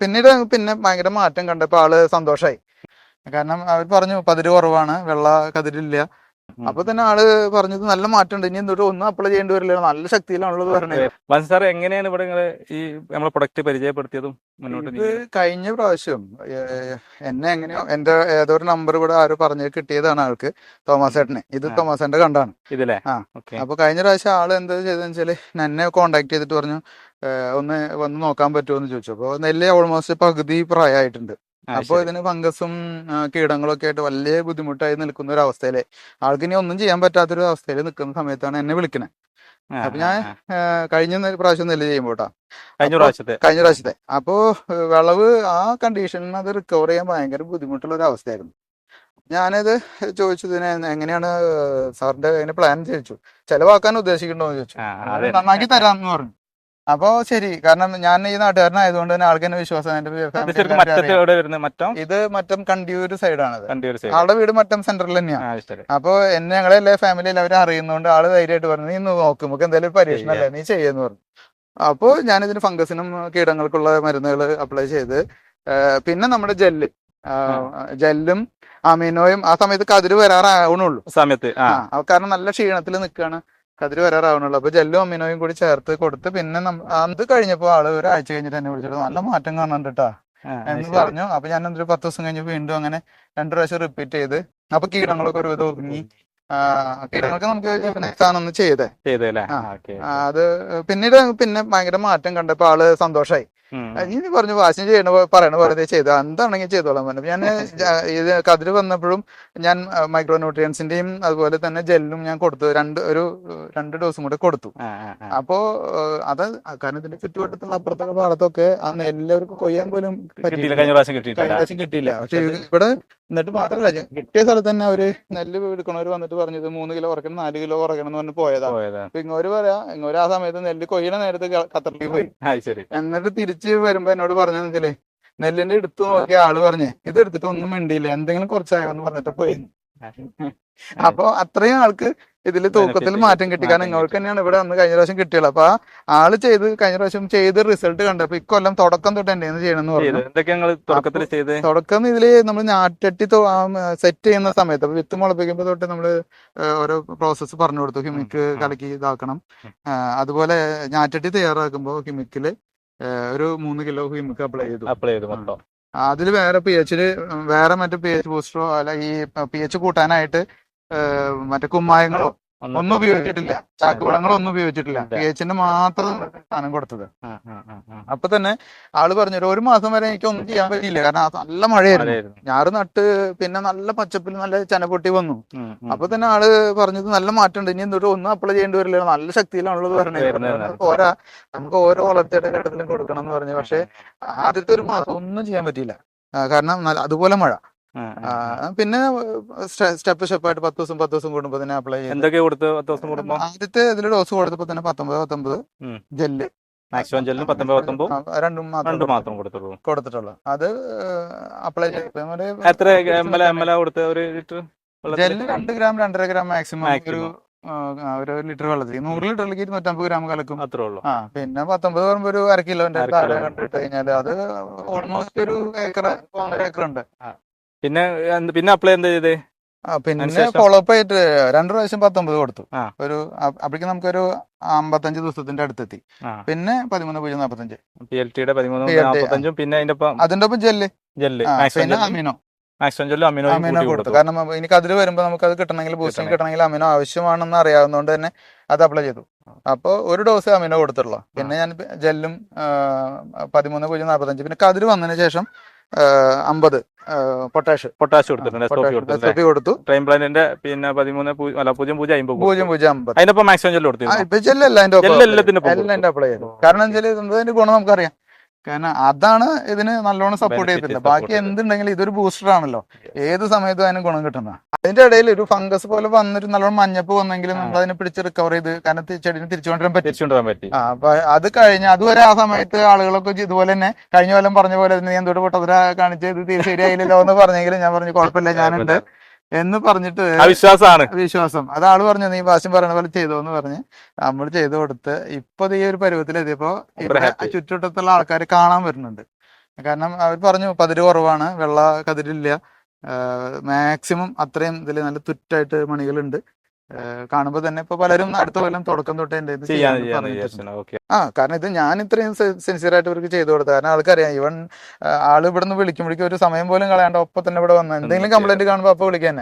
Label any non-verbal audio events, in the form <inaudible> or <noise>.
പിന്നീട് പിന്നെ ഭയങ്കര മാറ്റം കണ്ടപ്പോൾ ആൾ സന്തോഷമായി കാരണം അവർ പറഞ്ഞു പതിര് കുറവാണ് വെള്ള കതിരില്ല. അപ്പൊ തന്നെ ആൾ പറഞ്ഞത് നല്ല മാറ്റമുണ്ട്. ഇനി എന്തോ ഒന്നും അപ്ലൈ ചെയ്യേണ്ടി വരില്ല. നല്ല ശക്തിയിലാണുള്ളത് പറഞ്ഞത്. വൻ സാർ എങ്ങനെയാണ് ഇവിടെ നിങ്ങൾ ഈ നമ്മളെ പ്രൊഡക്റ്റ് പരിചയപ്പെടുത്തിയതും മുന്നോട്ട്? കഴിഞ്ഞ പ്രാവശ്യം എന്നെ എങ്ങനെയോ എന്റെ ഏതോ ഒരു നമ്പർ ഇവിടെ ആരോ പറഞ്ഞു കിട്ടിയതാണ് ആൾക്ക് തോമസ് ഏട്ടനെ. ഇത് തോമസ് ഏട്ടൻ കണ്ടാണ്. ഇതിലെ? ആ. ഓക്കെ. അപ്പൊ കഴിഞ്ഞ പ്രാവശ്യം ആൾ എന്താ ചെയ്തെന്ന് വെച്ചാൽ എന്നെ കോണ്ടാക്ട് ചെയ്തിട്ട് പറഞ്ഞു ഒന്ന് വന്ന് നോക്കാൻ പറ്റുമോ എന്ന് ചോദിച്ചു. അപ്പൊ നെല്ല് ഓൾമോസ്റ്റ് പകുതി പ്രായമായിട്ടുണ്ട്. അപ്പോൾ ഇതിന് ഫംഗസും കീടങ്ങളും ഒക്കെ ആയിട്ട് വലിയ ബുദ്ധിമുട്ടായി നിൽക്കുന്ന ഒരു അവസ്ഥയിൽ ആൾക്ക് ഇനി ഒന്നും ചെയ്യാൻ പറ്റാത്തൊരു അവസ്ഥയിൽ നിൽക്കുന്ന സമയത്താണ് എന്നെ വിളിക്കണേ. അപ്പൊ ഞാൻ കഴിഞ്ഞ പ്രാവശ്യം നെല്ല് ചെയ്യുമ്പോട്ടാ കഴിഞ്ഞ പ്രാവശ്യത്തെ. കഴിഞ്ഞ പ്രാവശ്യത്തെ. അപ്പോ വിളവ് ആ കണ്ടീഷനിൽ അത് റിക്കവർ ചെയ്യാൻ ഭയങ്കര ബുദ്ധിമുട്ടുള്ള ഒരു അവസ്ഥയായിരുന്നു. ഞാനത് ചോദിച്ചതിന് എങ്ങനെയാണ് സാറിന്റെ എങ്ങനെ പ്ലാൻ ചോദിച്ചു. ചെലവാക്കാൻ ഉദ്ദേശിക്കണ്ടോ എന്ന് ചോദിച്ചു. നന്നാക്കി തരാന്ന് പറഞ്ഞു. അപ്പോ ശരി. കാരണം ഞാൻ ഈ നാട്ടുകാരനായതുകൊണ്ട് തന്നെ ആൾക്ക് വിശ്വാസം എന്റെ ഇത് മറ്റം കണ്ടിയൂര് സൈഡാണത്. കണ്ടിയൊരു സൈഡ്. ആളുടെ വീട് മറ്റം സെന്ററിൽ തന്നെയാണ് അപ്പൊ എന്നെ ഞങ്ങളെ എല്ലാ ഫാമിലി എല്ലാവരും അറിയുന്നതുകൊണ്ട് ആൾ ധൈര്യമായിട്ട് പറഞ്ഞു നീ നോക്കും നമുക്ക് എന്തായാലും ഒരു പരീക്ഷണമല്ലേ നീ ചെയ്യുന്നു പറഞ്ഞു. അപ്പോ ഞാനിതിന് ഫംഗസിനും കീടങ്ങൾക്കുള്ള മരുന്നുകൾ അപ്ലൈ ചെയ്ത് പിന്നെ നമ്മുടെ ജെല്ല്. ജെല്ലും അമിനോയും ആ സമയത്ത് കതിര് വരാറാവണുള്ളൂ. സമയത്ത് കാരണം നല്ല ക്ഷീണത്തിൽ നിൽക്കുകയാണ് കതിര് വരാറാവണുള്ളൂ അപ്പൊ ജെല്ലും അമ്മിനോയും കൂടി ചേർത്ത് കൊടുത്ത് പിന്നെ അത് കഴിഞ്ഞപ്പോ ആൾ ഒരാഴ്ച കഴിഞ്ഞിട്ട് എന്നെ വിളിച്ചിട്ട് നല്ല മാറ്റം കാണുന്നുണ്ട് കേട്ടാ എന്ന് പറഞ്ഞു. അപ്പൊ ഞാൻ എന്തൊരു പത്ത് ദിവസം കഴിഞ്ഞ് വീണ്ടും അങ്ങനെ രണ്ടു പ്രാവശ്യം റിപ്പീറ്റ് ചെയ്ത്. അപ്പൊ കീടങ്ങളൊക്കെ ഒരുവിധം ഒതുങ്ങി. ആ, കീടങ്ങൾക്ക് നമുക്ക് നെക്സാണെന്ന് ചെയ്തേ. അത് പിന്നീട് പിന്നെ ഭയങ്കര മാറ്റം കണ്ടപ്പോ ആൾ സന്തോഷായി. ഇനി പറഞ്ഞു വാശം ചെയ്യണ പറയണ പോലെ ചെയ്തു. എന്താണെങ്കിൽ ചെയ്തോളാം പറഞ്ഞു. ഞാൻ <laughs> ഇത് കതിര് വന്നപ്പോഴും ഞാൻ മൈക്രോ ന്യൂട്രിയൻസിന്റെയും അതുപോലെ തന്നെ ജെല്ലും ഞാൻ കൊടുത്തു. രണ്ട് ഒരു രണ്ട് ഡോസും കൂടെ കൊടുത്തു. അപ്പോ അത് കാരണം ഇതിന്റെ ചുറ്റുവട്ടത്തുള്ള അപ്പുറത്തൊക്കെ ഭാഗത്തൊക്കെ ആ നെല്ലവർക്ക് കൊയ്യാൻ പോലും പറ്റിയില്ല കിട്ടിയില്ല. പക്ഷെ ഇവിടെ എന്നിട്ട് മാത്രമല്ല കിട്ടിയ സ്ഥലത്ത് തന്നെ അവർ നെല്ല് എടുക്കണവര് വന്നിട്ട് പറഞ്ഞത് മൂന്ന് കിലോ കുറയ്ക്കണം നാല് കിലോ കുറയ്ക്കണം എന്ന് പറഞ്ഞ് പോയതാ. അപ്പൊ ഇങ്ങോര് പറയാ ഇങ്ങോര് ആ സമയത്ത് നെല്ല് കൊയ്യണ നേരത്ത് ഖത്തറിലേക്ക് പോയി. എന്നിട്ട് തിരിച്ച് വരുമ്പോ എന്നോട് പറഞ്ഞെന്ന് വെച്ചാലേ നെല്ലിന്റെ എടുത്ത് നോക്കിയ ആൾ പറഞ്ഞേ ഇത് എടുത്തിട്ട് ഒന്നും മിണ്ടിയില്ല എന്തെങ്കിലും കുറച്ചായോ എന്ന് പറഞ്ഞിട്ട് പോയി. അപ്പൊ അത്രയും ആൾക്ക് ഇതിൽ തൂക്കത്തിൽ മാറ്റം കിട്ടി. കാരണം ഇങ്ങോട്ട് തന്നെയാണ് ഇവിടെ അന്ന് കഴിഞ്ഞ പ്രാവശ്യം കിട്ടിയത്. അപ്പൊ ആ ആൾ ചെയ്ത് കഴിഞ്ഞ പ്രാവശ്യം ചെയ്ത് റിസൾട്ട് കണ്ടപ്പോ ഇക്കൊല്ലം തുടക്കം തൊട്ട് എന്റെ ചെയ്യണമെന്ന് പറഞ്ഞു. തുടക്കം ഇതിൽ നമ്മൾ ഞാറ്റട്ടി സെറ്റ് ചെയ്യുന്ന സമയത്ത് അപ്പൊ വിത്ത് മുളപ്പിക്കുമ്പോ തൊട്ട് നമ്മൾ ഓരോ പ്രോസസ്സ് പറഞ്ഞു കൊടുത്തു. ഹിമിക്ക്. കലക്കി ഇതാക്കണം. അതുപോലെ ഞാറ്റട്ടി തയ്യാറാക്കുമ്പോൾ ഹിമിക്കിൽ ഒരു മൂന്ന് കിലോ ഹിമിക്ക് അപ്ലൈ ചെയ്തു. അപ്ലൈ ചെയ്തു മൊത്തം. അതിൽ വേറെ പി എച്ചിൽ വേറെ മറ്റു പി എച്ച് ബൂസ്റ്ററോ അല്ല ഈ പി എച്ച് കൂട്ടാനായിട്ട് മറ്റേ കുമ്മായങ്ങളോ ഒന്നും ഉപയോഗിച്ചിട്ടില്ല. ചാക്കുവളങ്ങളോ ഒന്നും ഉപയോഗിച്ചിട്ടില്ല. പി എച്ചിന് മാത്രം സാധനം കൊടുത്തത്. അപ്പൊ തന്നെ ആൾ പറഞ്ഞു "ഒരു- മാസം വരെ എനിക്ക് ഒന്നും ചെയ്യാൻ പറ്റിയില്ല. കാരണം നല്ല മഴയായിരുന്നു. ഞാറ് നട്ട് പിന്നെ നല്ല പച്ചപ്പിൽ നല്ല ചനപ്പൊട്ടി വന്നു. അപ്പൊ തന്നെ ആൾ പറഞ്ഞത് നല്ല മാറ്റമുണ്ട്. ഇനി എന്തൊരു ഒന്നും അപ്ലൈ ചെയ്യേണ്ടി വരില്ല. നല്ല ശക്തിയിലാണുള്ളത് പറഞ്ഞത് ഓരോ നമുക്ക് ഓരോ വളർച്ചയുടെ ഘട്ടത്തിലും കൊടുക്കണം എന്ന് പറഞ്ഞു. പക്ഷെ ആദ്യത്തെ ഒരു മാസം ഒന്നും ചെയ്യാൻ പറ്റിയില്ല. കാരണം അതുപോലെ മഴ. പിന്നെ സ്റ്റെപ്പ് സ്റ്റെപ്പായിട്ട് പത്ത് ദിവസം പത്ത് ദിവസം കൂടുമ്പോ തന്നെ അപ്ലൈ ചെയ്യും എന്തൊക്കെ കൊടുത്ത് പത്ത് ദിവസം കൂടുമ്പോ? ആദ്യത്തെ ഇതിൽ ഡോസ് കൊടുത്തപ്പോ തന്നെ പത്തൊമ്പത് പത്തൊമ്പത്. ജെല്ല്. മാക്സിമം ജെല്ലും പത്തൊമ്പത് പത്തൊമ്പത് രണ്ടും രണ്ട് മാത്രം കൊടുത്തുള്ളൂ കൊടുത്തിട്ടുള്ളൂ. അത് അപ്ലൈ എത്ര എം എൽ എം എൽ കൊടുത്ത് ഒരു ലിറ്റർ ജെല്ല് രണ്ട് ഗ്രാം രണ്ടര ഗ്രാം മാക്സിമം ഒരു ഒരു ലിറ്റർ വെള്ളത്തിൽ നൂറ് ലിറ്ററിലേക്ക് ഇരുന്നൂറ്റമ്പത് ഗ്രാം കലക്കും. അത്രേ ഉള്ളൂ. ആ പിന്നെ പത്തൊമ്പത് പറയുമ്പോ ഒരു അര കിലോന്റെ താഴെ. കണ്ടിട്ട് കഴിഞ്ഞാൽ അത് ഓൾമോസ്റ്റ് ഒരു ഏക്കർ ഒന്നര ഏക്കർ ഉണ്ട് പിന്നെ പിന്നെ അപ്ലൈ എന്താ ചെയ്ത്? പിന്നെ? ഫോളോ അപ്പ് ആയിട്ട് രണ്ടു പ്രാവശ്യം പത്തൊമ്പത് കൊടുത്തു. ഒരു അപ്പോഴേക്കും നമുക്കൊരു അമ്പത്തഞ്ച് ദിവസത്തിന്റെ അടുത്തെത്തി. പിന്നെ പതിമൂന്ന് പൂജ്യം നാപ്പത്തഞ്ച്. പി എൽ ടിയുടെ പതിമൂന്ന് പിന്നെ അതിന്റെ ഒപ്പം അതിന്റെ ഒപ്പം ജെല്ല്. ജെല്ല്. പിന്നെ അമിനോ. അമിനോ കൊടുത്തു. കാരണം ഇനി അതിൽ വരുമ്പോ നമുക്ക് അത് കിട്ടണമെങ്കിൽ കിട്ടണേ. കിട്ടണമെങ്കിൽ അമിനോ ആവശ്യമാണെന്ന് അറിയാവുന്നതുകൊണ്ട് തന്നെ അത് അപ്ലൈ ചെയ്തു. അപ്പൊ ഒരു ഡോസ് അമിനോ കൊടുത്തുള്ളൂ. പിന്നെ ഞാൻ ജെല്ലും പതിമൂന്ന് പൂജ്യം നാപ്പത്തഞ്ച്. പിന്നെ കതിര് വന്നതിന് ശേഷം അമ്പത് പൊട്ടാഷ്. പൊട്ടാഷ് കൊടുത്തിട്ടുണ്ട് കൊടുത്തു. ട്രെയിൻ പ്ലാന്റിന്റെ പിന്നെ പതിമൂന്ന് അല്ല പൂജ്യം പൂജ്യം അമ്പത് പൂജ്യം പൂജ്യം അമ്പത്. അതിന്റെ മാക്സിമം ജെല്ല് എല്ലാത്തിന്റെ അപ്ലൈ ചെയ്തു കാരണം വെച്ചാൽ ഗുണം നമുക്കറിയാം. കാരണം അതാണ് ഇതിന് നല്ലോണം സപ്പോർട്ട് ചെയ്തിട്ടുള്ളത്. ചെയ്തിട്ടില്ല ബാക്കി എന്തുണ്ടെങ്കിലും ഇതൊരു ബൂസ്റ്റർ ആണല്ലോ. ഏത് സമയത്തും അതിന് ഗുണം കിട്ടുന്ന അതിന്റെ ഇടയിൽ ഒരു ഫംഗസ് പോലെ വന്നൊരു നല്ലോണം മഞ്ഞപ്പ് വന്നെങ്കിലും നമ്മൾ അതിനെ പിടിച്ച് റിക്കവർ ചെയ്ത് കാരണം ചെടിനെ തിരിച്ചു കൊണ്ടുവരാൻ പറ്റി. തിരിച്ചുകൊണ്ടുപോകാൻ പറ്റി. ആ അപ്പൊ അത് കഴിഞ്ഞ അതുവരെ ആ സമയത്ത് ആളുകളൊക്കെ ഇതുപോലെ തന്നെ കഴിഞ്ഞ കൊല്ലം പറഞ്ഞ പോലെ തന്നെ ഞാൻ തൊട്ട് പൊട്ടതിര കാണിച്ച് ഇത് ശരിയായില്ലല്ലോ എന്ന് പറഞ്ഞെങ്കിലും ഞാൻ പറഞ്ഞു കുഴപ്പമില്ല ഞാനുണ്ട്. എന്ന് പറഞ്ഞിട്ട് വിശ്വാസമാണ് വിശ്വാസം. അത് ആൾ പറഞ്ഞു നീ ഭാഷ്യം പറയണ പോലെ ചെയ്തോ എന്ന് പറഞ്ഞ് നമ്മൾ ചെയ്തു കൊടുത്ത് ഇപ്പൊ ഈ ഒരു പരുവത്തിലെത്തിയപ്പോ. ചുറ്റുവട്ടത്തുള്ള ആൾക്കാർ കാണാൻ വരുന്നുണ്ട്. കാരണം അവർ പറഞ്ഞു പതിര് കുറവാണ് വെള്ള കതിരില്ല. മാക്സിമം അത്രയും ഇതിൽ നല്ല തുറ്റായിട്ട് മണികളുണ്ട് കാണുമ്പോൾ തന്നെ ഇപ്പൊ പലരും അടുത്ത കൊല്ലം തുടക്കം തൊട്ടേ എന്റെ ആ കാരണം ഇത് ഞാൻ ഇത്രയും സിൻസിയർ ആയിട്ട് ഇവർക്ക് ചെയ്തു കൊടുത്തത്. കാരണം ആൾക്കറിയാം ഇവൻ ആൾ ഇവിടെ നിന്ന് വിളിക്കുമ്പോഴേക്കും ഒരു സമയം പോലും കളയാണ്ട് ഒപ്പം തന്നെ ഇവിടെ വന്ന്. എന്തെങ്കിലും കംപ്ലൈന്റ് കാണുമ്പോൾ അപ്പൊ വിളിക്കാൻ